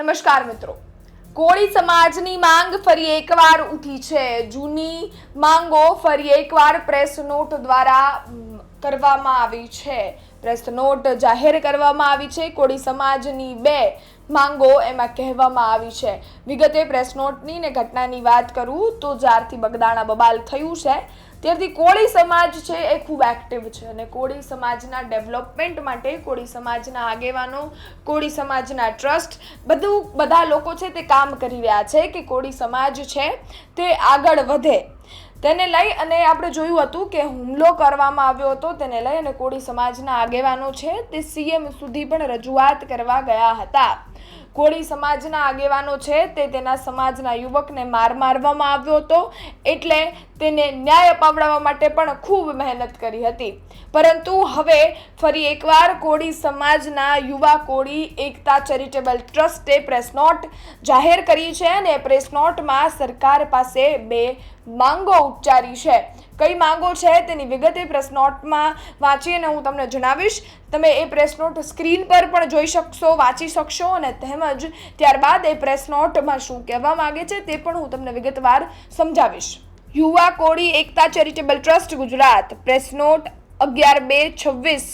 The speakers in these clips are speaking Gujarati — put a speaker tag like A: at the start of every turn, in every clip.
A: નમસ્કાર મિત્રો. કોળી સમાજની માંગ ફરી એકવાર ઉઠી છે. જૂની માંગો ફરી એકવાર પ્રેસ નોટ દ્વારા કરવામાં આવી છે. પ્રેસ નોટ જાહેર કરવામાં આવી છે. કોળી સમાજની બે માંગો એમાં કહેવામાં આવી છે. વિગતે પ્રેસ નોટની ને ઘટનાની વાત કરું તો જ્યારથી બગદાણા બબાલ થયું છે ત્યારથી કોળી સમાજ છે એ ખૂબ એક્ટિવ છે અને કોળી સમાજના ડેવલપમેન્ટ માટે કોળી સમાજના આગેવાનો, કોળી સમાજના ટ્રસ્ટ બધું, બધા લોકો છે તે કામ કરી રહ્યા છે કે કોળી સમાજ છે તે આગળ વધે. તેને લઈ અને આપણે જોયું હતું કે હુમલો કરવામાં આવ્યો હતો તેને લઈ અને કોળી સમાજના આગેવાનો છે તે સીએમ સુધી પણ રજૂઆત કરવા ગયા હતા. કોળી સમાજના આગેવાનો છે તે તેના સમાજના યુવકને માર મારવામાં આવ્યો હતો એટલે તેને ન્યાય અપાવડાવવા માટે પણ ખૂબ મહેનત કરી હતી. પરંતુ હવે ફરી એકવાર કોળી સમાજના યુવા કોળી એકતા ચેરિટેબલ ટ્રસ્ટે પ્રેસ નોટ જાહેર કરી છે અને પ્રેસ નોટમાં સરકાર પાસે બે માંગો ઉચ્ચારી છે. કઈ માંગો છે તેની વિગતે પ્રેસ નોટમાં વાંચી અને હું તમને જણાવીશ. તમે એ પ્રેસ નોટ સ્ક્રીન પર પણ જોઈ શકશો, વાંચી શકશો અને તેમજ ત્યારબાદ એ પ્રેસ નોટમાં શું કહેવા માંગે છે તે પણ હું તમને વિગતવાર સમજાવીશ. યુવા કોળી એકતા charitable trust Gujarat press note અગિયાર બે છવ્વીસ,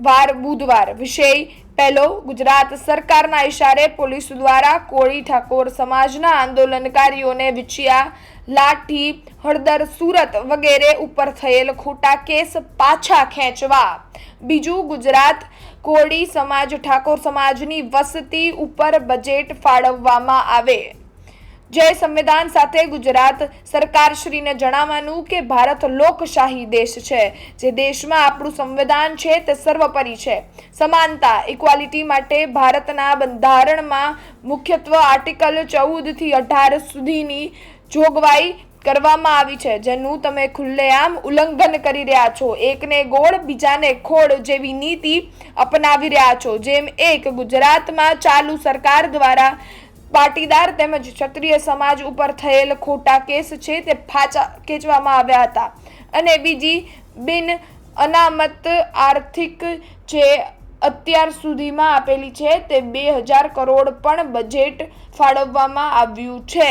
A: વાર બુધવાર. વિષય પહેલો, ગુજરાત સરકારના ઇશારે પોલીસ દ્વારા કોળી ઠાકોર સમાજના આંદોલનકારીઓને વિછિયા, લાઠી, હળદર સુરત વગેરે ઉપર થયેલ ખોટા કેસ પાછા ખેંચવા. બીજું, ગુજરાત કોળી સમાજ, ઠાકોર સમાજની વસતી ઉપર બજેટ ફાળવવામાં આવે. જય સંવિધાન સાથે ગુજરાત સરકારશ્રીને જણાવવાનું કે ભારત લોકશાહી દેશ છે. જે દેશમાં આપણું સંવિધાન છે તે સર્વોપરી છે. સમાનતા ઇક્વાલિટી માટે ભારતના બંધારણમાં મુખ્યત્વે આર્ટિકલ ચૌદથી અઢાર સુધીની જોગવાઈ કરવામાં આવી છે, જેનું તમે ખુલ્લેઆમ ઉલ્લંઘન કરી રહ્યા છો. એકને ગોળ, બીજાને ખોળ જેવી નીતિ અપનાવી રહ્યા છો. જેમ એક ગુજરાતમાં ચાલુ સરકાર દ્વારા પાટીદાર તેમજ ક્ષત્રિય સમાજ ઉપર થયેલ ખોટા કેસ છે તે ફાચા ખેંચવામાં આવ્યા હતા. અને બીજી બિન અનામત આર્થિક જે અત્યાર સુધીમાં આપેલી છે તે બે હજાર કરોડ પણ બજેટ ફાળવવામાં આવ્યું છે.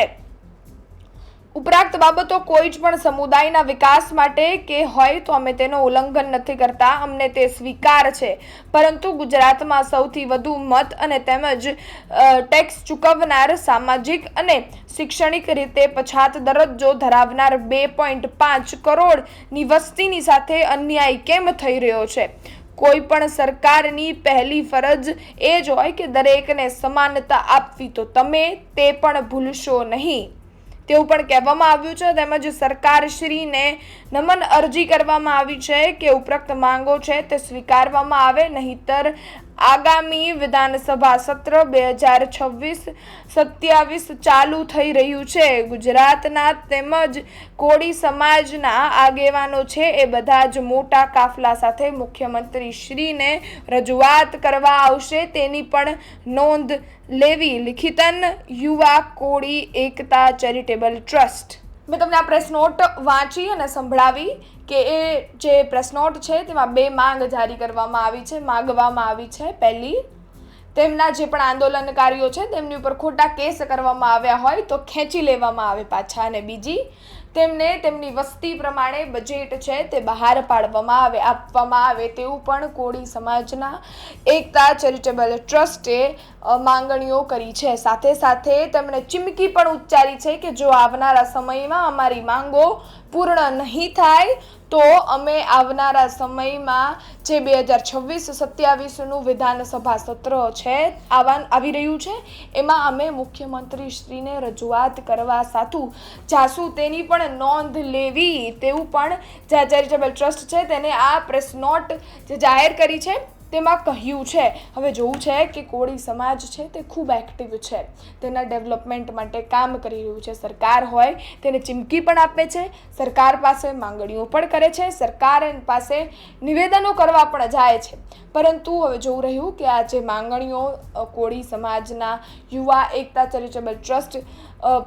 A: ઉપરાંત બાબતો કોઈ જ પણ સમુદાયના વિકાસ માટે કે હોય તો અમે તેનો ઉલ્લંઘન નથી કરતા, અમને તે સ્વીકાર છે. પરંતુ ગુજરાતમાં સૌથી વધુ મત અને તેમજ ટેક્સ ચૂકવનાર સામાજિક અને શૈક્ષણિક રીતે પછાત દરજ્જો ધરાવનાર બે પોઈન્ટ પાંચ કરોડની વસ્તીની સાથે અન્યાય કેમ થઈ રહ્યો છે? કોઈ પણ સરકારની પહેલી ફરજ એ જ હોય કે દરેકને સમાનતા આપવી, તો તમે તે પણ ભૂલશો નહીં. તેવું પણ કહેવામાં આવ્યું છે. તેમજ સરકારશ્રીને નમન અરજી કરવામાં આવી છે કે ઉપરોક્ત માંગો છે તે સ્વીકારવામાં આવે, નહીતર આગામી વિધાનસભા સત્ર બે હજાર છવ્વીસ સત્યાવીસ ચાલુ થઈ રહ્યું છે. ગુજરાતના તેમજ કોળી સમાજના આગેવાનો છે એ બધા જ મોટા કાફલા સાથે મુખ્યમંત્રી શ્રીને રજૂઆત કરવા આવશે. તેની પણ નોંધ લેવી. લિખિતન યુવા કોળી એકતા ચેરિટેબલ ટ્રસ્ટ. મેં તમને આ પ્રેસ નોટ વાંચી અને સંભળાવી કે એ જે પ્રેસ નોટ છે, તેમાં બે માંગ જારી કરવામાં આવી છે, માગવામાં આવી છે. પહેલી, તેમના જે પણ આંદોલનકારીઓ છે, તેમની ઉપર ખોટા કેસ કરવામાં આવ્યા હોય તો ખેંચી લેવામાં આવે પાછા અને બીજી તેમને તેમની વસ્તી પ્રમાણે બજેટ છે તે બહાર પાડવામાં આવે, આપવામાં આવે તેવું પણ કોળી સમાજના એકતા ચેરિટેબલ ટ્રસ્ટે માંગણીઓ કરી છે. સાથે સાથે તેમણે ચીમકી પણ ઉચ્ચારી છે કે જો આવનારા સમયમાં અમારી માંગો પૂર્ણ નહીં થાય તો અમે આવનારા સમયમાં જે બે હજાર છવ્વીસ સત્યાવીસનું વિધાનસભા સત્ર છે આવા આવી રહ્યું છે, એમાં અમે મુખ્યમંત્રી શ્રીને રજૂઆત કરવા સાથું જાસુ તેની પણ નોંધ લેવી તેવું પણ જે ચેરિટેબલ ટ્રસ્ટ છે, તેને આ પ્રેસ નોટ જે જાહેર કરી છે તેમાં કહ્યું છે, હવે જોવું છે કે કોળી સમાજ છે તે ખૂબ એક્ટિવ છે. તેના ડેવલપમેન્ટ માટે કામ કરી રહ્યું છે, સરકાર હોય તેને ચીમકી પણ આપે છે, સરકાર પાસે માંગણીઓ પણ કરે છે, સરકાર પાસે નિવેદનો કરવા પણ જાય છે. પરંતુ હવે જોવું રહ્યું કે આ જે માંગણીઓ કોળી સમાજના યુવા એકતા ચેરિટેબલ ટ્રસ્ટ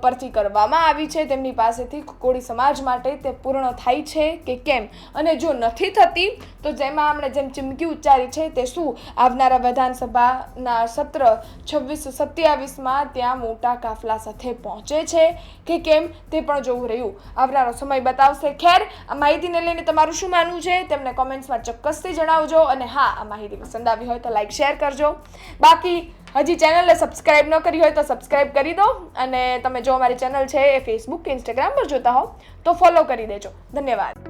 A: પરથી કરવામાં આવી છે, તેમની પાસેથી કોળી સમાજ માટે તે પૂર્ણ થાય છે કે કેમ? અને જો નથી થતી, તો જેમાં આપણે જેમ ચીમકી ઉચ્ચારી છે તે શું? આવનારા વિધાનસભાના સત્ર છવ્વીસ સત્યાવીસમાં ત્યાં મોટા કાફલા સાથે પહોંચે છે કે કેમ તે પણ જોવું રહ્યું. આવનારો સમય બતાવશે. ખેર, આ માહિતીને લઈને તમારું શું માનવું છે? તેમને કોમેન્ટ્સમાં ચોક્કસથી જણાવજો અને હા, આ માહિતી પસંદ આવી હોય તો લાઈક શેર કરજો. બાકી હજી ચેનલને સબસ્ક્રાઈબ ન કરી હોય તો સબસ્ક્રાઈબ કરી દો અને તમે જો અમારી ચેનલ છે એ ફેસબુક કે ઇન્સ્ટાગ્રામ પર જોતા હો, તો ફોલો કરી દેજો. ધન્યવાદ.